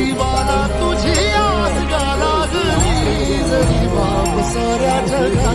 जीवाला तुझी आस लागली जरी बाप साऱ्या जगा